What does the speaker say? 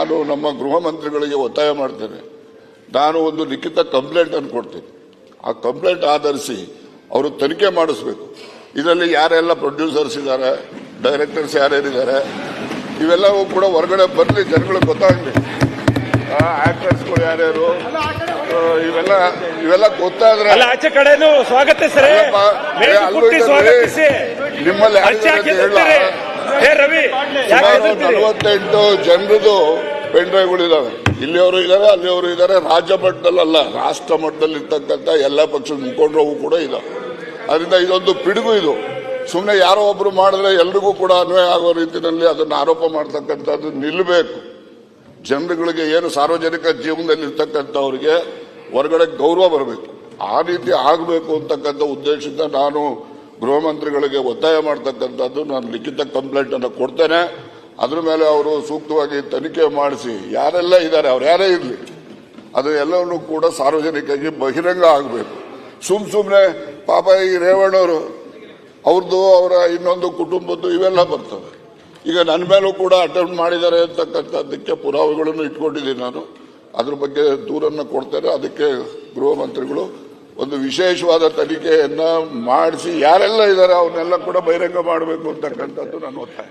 ನಾನು ನಮ್ಮ ಗೃಹ ಮಂತ್ರಿಗಳಿಗೆ ಒತ್ತಾಯ ಮಾಡ್ತೇನೆ. ನಾನು ಒಂದು ಲಿಖಿತ ಕಂಪ್ಲೇಂಟ್ ಅನ್ನು ಕೊಡ್ತೀನಿ. ಆ ಕಂಪ್ಲೇಂಟ್ ಆಧರಿಸಿ ಅವರು ತನಿಖೆ ಮಾಡಿಸ್ಬೇಕು. ಇದರಲ್ಲಿ ಯಾರೆಲ್ಲ ಪ್ರೊಡ್ಯೂಸರ್ಸ್ ಇದ್ದಾರೆ ಡೈರೆಕ್ಟರ್ಸ್ ಯಾರ್ಯಾರಿದ್ದಾರೆ ಇವೆಲ್ಲವೂ ಕೂಡ ಹೊರಗಡೆ ಬರಲಿ ಜನಗಳಿಗೆ ಗೊತ್ತಾಗಲಿ. ಆಕ್ಟರ್ಸ್ಗಳು ಯಾರ್ಯಾರು ಇವೆಲ್ಲ ಇವೆಲ್ಲ ಗೊತ್ತಾದ್ರೆ ಅಲ್ಲ ಆಚೆ ಕಡೆನು ಸ್ವಾಗತ ಅಲ್ಲಪ್ಪ, ಏ, ಮೇಜು ಅಲ್ಲೂ ಕುಟ್ಟಿ ನಿಮ್ಮಲ್ಲಿ ನಲವತ್ತೆಂಟು ಜನರದು ಪೆನ್ ಡ್ರೈವ್ಗಳಿದಾವೆ ಇಲ್ಲಿಯವರು ಇದ್ದಾರೆ ಅಲ್ಲಿಯವರು ಇದ್ದಾರೆ ರಾಜ್ಯ ಮಟ್ಟದಲ್ಲ ರಾಷ್ಟ್ರ ಮಟ್ಟದಲ್ಲಿ ಇರ್ತಕ್ಕಂಥ ಎಲ್ಲ ಪಕ್ಷದ ಮುಖಂಡರು ಕೂಡ ಇದಾವೆ. ಅದರಿಂದ ಇದೊಂದು ಪಿಡುಗು ಇದು. ಸುಮ್ಮನೆ ಯಾರೋ ಒಬ್ಬರು ಮಾಡಿದ್ರೆ ಎಲ್ರಿಗೂ ಕೂಡ ಅನ್ವಯ ಆಗೋ ರೀತಿಯಲ್ಲಿ ಅದನ್ನು ಆರೋಪ ಮಾಡ್ತಕ್ಕಂಥದ್ದು ನಿಲ್ಲಬೇಕು ಜನರುಗಳಿಗೆ ಏನು ಸಾರ್ವಜನಿಕ ಜೀವನದಲ್ಲಿ ಇರ್ತಕ್ಕಂಥವ್ರಿಗೆ ಹೊರಗಡೆ ಗೌರವ ಬರಬೇಕು. ಆ ರೀತಿ ಆಗಬೇಕು ಅಂತಕ್ಕಂಥ ಉದ್ದೇಶದಿಂದ ನಾನು ಗೃಹ ಮಂತ್ರಿಗಳಿಗೆ ಒತ್ತಾಯ ಮಾಡ್ತಕ್ಕಂಥದ್ದು. ನಾನು ಲಿಖಿತ ಕಂಪ್ಲೇಂಟನ್ನು ಕೊಡ್ತೇನೆ. ಅದ್ರ ಮೇಲೆ ಅವರು ಸೂಕ್ತವಾಗಿ ತನಿಖೆ ಮಾಡಿಸಿ, ಯಾರೆಲ್ಲ ಇದ್ದಾರೆ, ಅವ್ರು ಯಾರೇ ಇರಲಿ, ಅದು ಎಲ್ಲವನ್ನೂ ಕೂಡ ಸಾರ್ವಜನಿಕವಾಗಿ ಬಹಿರಂಗ ಆಗಬೇಕು. ಸುಮ್ ಸುಮ್ಮನೆ ಪಾಪ ಈ ರೇವಣ್ಣವರು ಅವ್ರದ್ದು ಅವರ ಇನ್ನೊಂದು ಕುಟುಂಬದ್ದು ಇವೆಲ್ಲ ಬರ್ತವೆ. ಈಗ ನನ್ನ ಮೇಲೂ ಕೂಡ ಅಟೆಂಪ್ಟ್ ಮಾಡಿದ್ದಾರೆ ಅಂತಕ್ಕಂಥದ್ದಕ್ಕೆ ಪುರಾವೆಗಳನ್ನು ಇಟ್ಕೊಂಡಿದ್ದೀನಿ ನಾನು. ಅದ್ರ ಬಗ್ಗೆ ದೂರನ್ನು ಕೊಡ್ತಾರೆ ಅದಕ್ಕೆ ಗೃಹ ಮಂತ್ರಿಗಳು ಒಂದು ವಿಶೇಷವಾದ ತನಿಖೆಯನ್ನ ಮಾಡಿಸಿ, ಯಾರೆಲ್ಲ ಇದ್ದಾರೆ ಅವನ್ನೆಲ್ಲ ಕೂಡ ಬಹಿರಂಗ ಮಾಡಬೇಕು ಅಂತಕ್ಕಂಥದ್ದು ನನ್ನ ಒತ್ತಾಯ.